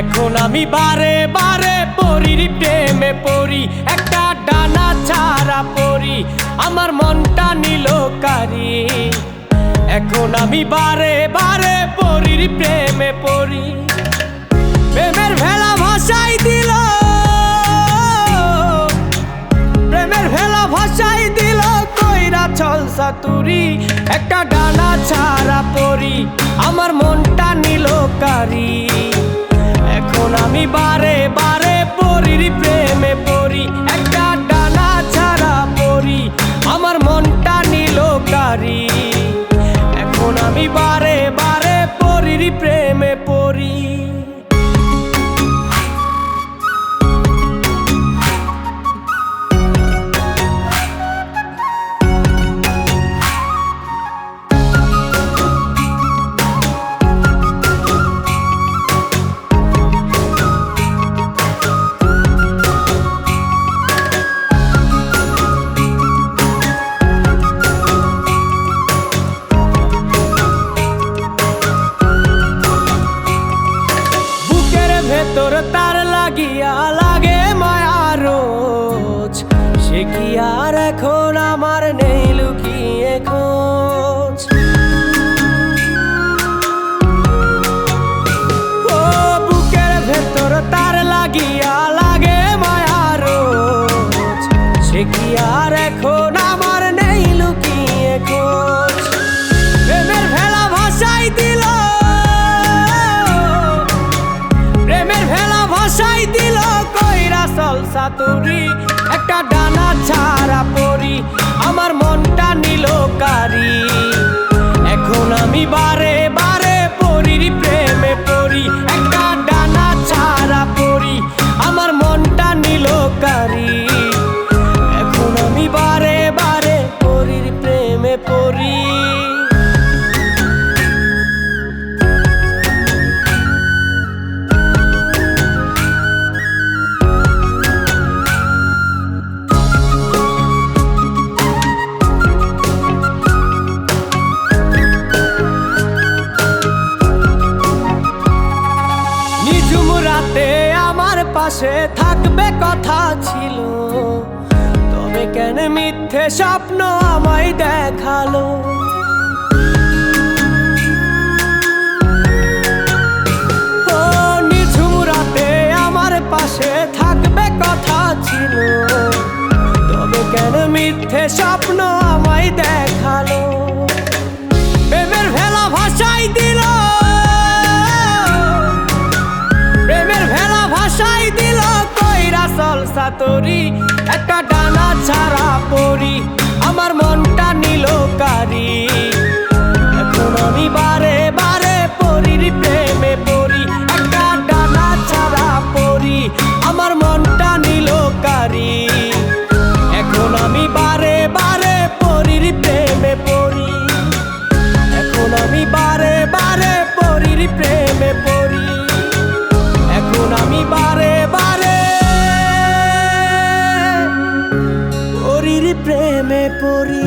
এখন আমি বারে বারে পরির প্রেমে পড়ি, একটা ডানা ছাড়া পড়ি, আমার মনটা নিল কারি এখন আমি বারে বারে পরির প্রেমে পড়ি। প্রেমের ভেলা ভাষাই দিল, প্রেমের ভেলা ভাষাই দিল, কইরা চল সাতুরি একটা ডানা ছাড়া পড়ি, আমার মনটা নিল কারি এখন আমি বারে কি আর এখন আমার নেই লুকিয়ে খোঁজ। ও বুকের ভেতর তার লাগিয়া লাগে মায়া রোজ। সে কি আর এখন আমার নেই লুকিয়ে খোঁজ। প্রেমের ভেলা ভাষাই দিল। প্রেমের ভেলা ভাষাই দিল কইরা সলসা তুরি। পাশে থাকবে কথা ছিল। তবে কেন মিথ্যে স্বপ্ন আমায় দেখাল? সলসা পড়ি